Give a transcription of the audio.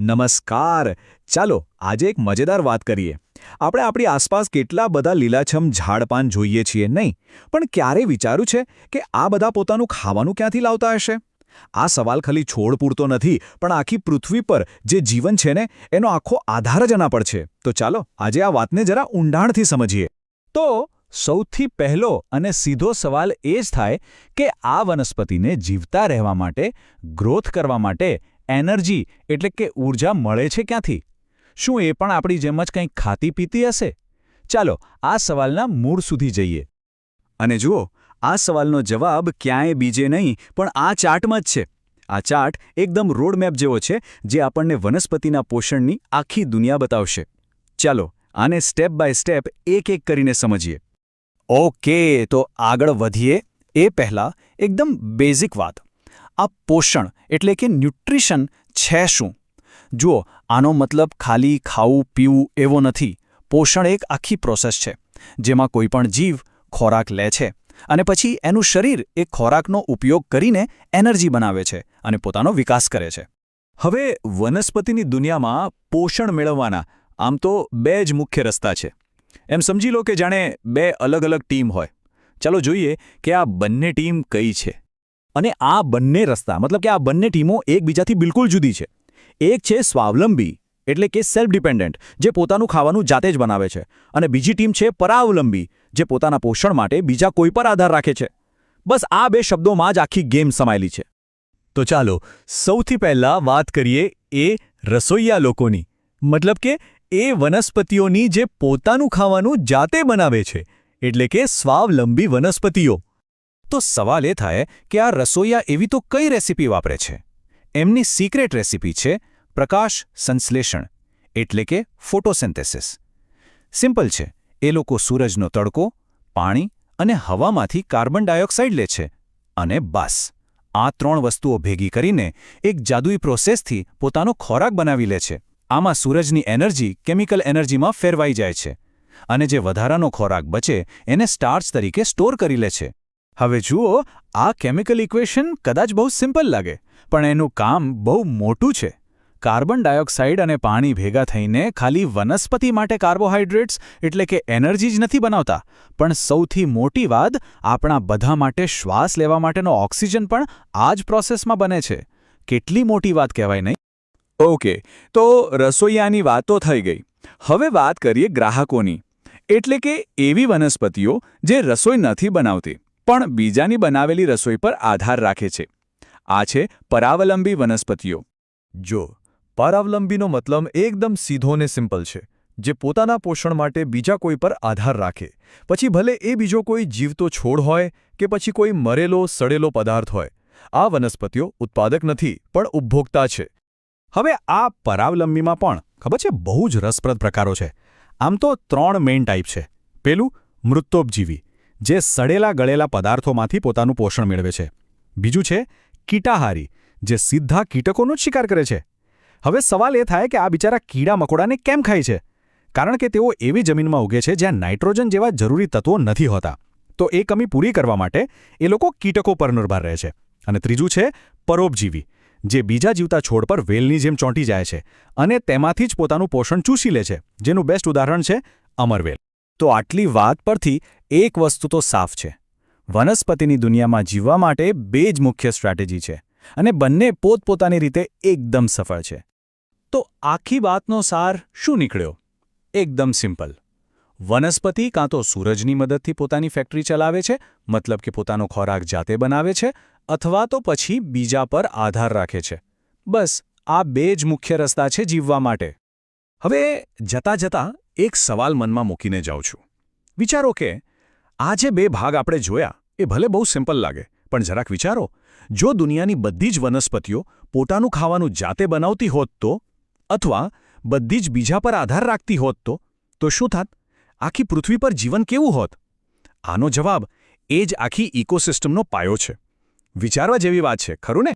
નમસ્કાર. ચાલો, આજે એક મજેદાર વાત કરીએ. આપણે આપણી આસપાસ કેટલા બધા લીલાછમ ઝાડપાન જોઈએ છીએ, નહીં? પણ ક્યારે વિચાર્યું છે કે આ બધા પોતાનું ખાવાનું ક્યાંથી લાવતા હશે? આ સવાલ ખાલી છોડ પૂરતો નથી, પણ આખી પૃથ્વી પર જે જીવન છે ને, એનો આખો આધાર જ એના પર છે. તો ચાલો, આજે આ વાતને જરા ઊંડાણથી સમજીએ. તો, સૌથી પહેલો અને સીધો સવાલ એ જ થાય કે આ વનસ્પતિને જીવતા રહેવા માટે ગ્રોથ કરવા માટે એનર્જી એટલે કે ઊર્જા મળે છે ક્યાંથી? શું એ પણ આપણી જેમ જ કંઈક ખાતી પીતી હશે? ચાલો, આ સવાલના મૂળ સુધી જઈએ. અને જુઓ, આ સવાલનો જવાબ ક્યાંય બીજે નહીં, પણ આ ચાર્ટમાં જ છે. આ ચાર્ટ એકદમ રોડમેપ જેવો છે, જે આપણને વનસ્પતિના પોષણની આખી દુનિયા બતાવશે. ચાલો, આને સ્ટેપ બાય સ્ટેપ એક એક કરીને સમજીએ. ઓકે, તો આગળ વધીએ. એ પહેલાં એકદમ બેઝિક વાત. આ પોષણ એટલે કે ન્યુટ્રિશન છે શું? જુઓ, આનો મતલબ ખાલી ખાવું, પીવું એવો નથી. પોષણ એક આખી પ્રોસેસ છે, જેમાં કોઈપણ જીવ ખોરાક લે છે અને પછી એનું શરીર એ ખોરાકનો ઉપયોગ કરીને એનર્જી બનાવે છે અને પોતાનો વિકાસ કરે છે. હવે વનસ્પતિની દુનિયામાં પોષણ મેળવવાના આમ તો બે જ મુખ્ય રસ્તા છે. એમ સમજી લો કે જાણે બે અલગ અલગ ટીમ હોય. ચાલો જોઈએ કે આ બંને ટીમ કઈ છે. અને આ બંને રસ્તા, મતલબ કે આ બંને ટીમો એકબીજાથી બિલકુલ જુદી છે. એક છે સ્વાવલંબી, એટલે કે સેલ્ફ ડિપેન્ડન્ટ જે પોતાનું ખાવાનું જાતે જ બનાવે છે. અને બીજી ટીમ છે પરાવલંબી, જે પોતાના પોષણ માટે બીજા કોઈ પર આધાર રાખે છે. બસ આ બે શબ્દોમાં જ આખી ગેમ સમાયેલી છે. તો ચાલો, સૌથી પહેલા વાત કરીએ એ રસોઈયા લોકોની. મતલબ કે એ વનસ્પતિઓની જે પોતાનું ખાવાનું જાતે બનાવે છે, એટલે કે સ્વાવલંબી વનસ્પતિઓ. તો સવાલ એ થાય કે આ રસોઈયા એવી તો કઈ રેસીપી વાપરે છે? એમની સિક્રેટ રેસીપી છે પ્રકાશ સંશ્લેષણ, એટલે કે ફોટોસિન્થેસિસ સિમ્પલ છે. એ લોકો સૂરજનો તડકો, પાણી અને હવામાંથી કાર્બન ડાયોક્સાઇડ લે છે. અને બસ. આ ત્રણ વસ્તુઓ ભેગી કરીને એક જાદુઈ પ્રોસેસથી પોતાનો ખોરાક બનાવી લે છે. આમાં સૂરજની એનર્જી કેમિકલ એનર્જીમાં ફેરવાઈ જાય છે. અને જે વધારાનો ખોરાક બચે, એને સ્ટાર્ચ તરીકે સ્ટોર કરી લે છે. હવે જુઓ, આ કેમિકલ ઇક્વેશન કદાચ બહુ સિમ્પલ લાગે, પણ એનું કામ બહુ મોટું છે. કાર્બન ડાયોક્સાઇડ અને પાણી ભેગા થઈને ખાલી વનસ્પતિ માટે કાર્બોહાઈડ્રેટ્સ એટલે કે એનર્જી જ નથી બનાવતા. પણ સૌથી મોટી વાત, આપણા બધા માટે શ્વાસ લેવા માટેનો ઓક્સિજન પણ આ જ પ્રોસેસમાં બને છે. કેટલી મોટી વાત કહેવાય નહીં? ઓકે, તો રસોઈયાની વાતો થઈ ગઈ. હવે વાત કરીએ ગ્રાહકોની. એટલે કે એવી વનસ્પતિઓ જે રસોઈ નથી બનાવતી. પણ બીજાની બનાવેલી રસોઈ પર આધાર રાખે છે. આ છે પરાવલંબી વનસ્પતિઓ. જો, પરાવલંબીનો મતલબ એકદમ સીધો ને સિમ્પલ છે, જે પોતાના પોષણ માટે બીજા કોઈ પર આધાર રાખે. પછી ભલે એ બીજો કોઈ જીવતો છોડ હોય કે પછી કોઈ મરેલો, સડેલો પદાર્થ હોય, આ વનસ્પતિઓ ઉત્પાદક નથી, પણ ઉપભોક્તા છે. હવે આ પરાવલંબીમાં પણ ખબર છે, બહુ જ રસપ્રદ પ્રકારો છે. આમ તો ત્રણ મેઇન ટાઈપ છે. પેલું મૃતોપજીવી જે સડેલા ગળેલા પદાર્થોમાંથી પોતાનું પોષણ મેળવે છે. બીજું છે, કીટાહારી, જે સીધા કીટકોનો જ શિકાર કરે છે. હવે સવાલ એ થાય કે આ બિચારા કીડા મકોડાને કેમ ખાય છે? કારણ કે તેઓ એવી જમીનમાં ઉગે છે જ્યાં નાઇટ્રોજન જેવા જરૂરી તત્વો નથી હોતા. તો એ કમી પૂરી કરવા માટે એ લોકો કીટકો પર નિર્ભર રહે છે. અને ત્રીજું છે, પરોપજીવી, જે બીજા જીવતા છોડ પર વેલની જેમ ચોંટી જાય છે અને તેમાંથી જ પોતાનું પોષણ ચૂસી લે છે. જેનું બેસ્ટ ઉદાહરણ છે, અમરવેલ. તો આટલી વાત પરથી એક વસ્તુ તો સાફ છે. વનસ્પતિની દુનિયામાં જીવવા માટે બે જ મુખ્ય સ્ટ્રેટેજી છે અને બંને પોતપોતાની રીતે એકદમ સફળ છે. તો આખી વાતનો સાર શું નીકળ્યો? એકદમ સિમ્પલ. વનસ્પતિ કાં તો સૂરજની મદદથી પોતાની ફેક્ટરી ચલાવે છે, મતલબ કે પોતાનો ખોરાક જાતે બનાવે છે, અથવા તો પછી બીજા પર આધાર રાખે છે. બસ, આ બે જ મુખ્ય રસ્તા છે જીવવા માટે. હવે જતાં જતાં એક સવાલ મનમાં મૂકીને જાઉં છું. વિચારો કે, આ જે બે ભાગ આપણે જોયા, એ ભલે બહુ સિમ્પલ લાગે, પણ જરાક વિચારો, જો દુનિયાની બધી જ વનસ્પતિઓ પોતાનું ખાવાનું જાતે બનાવતી હોત તો, અથવા બધી જ બીજા પર આધાર રાખતી હોત તો તો શું થાત? આખી પૃથ્વી પર જીવન કેવું હોત? આનો જવાબ એ જ આખી ઇકોસિસ્ટમનો પાયો છે. વિચારવા જેવી વાત છે, ખરું ને?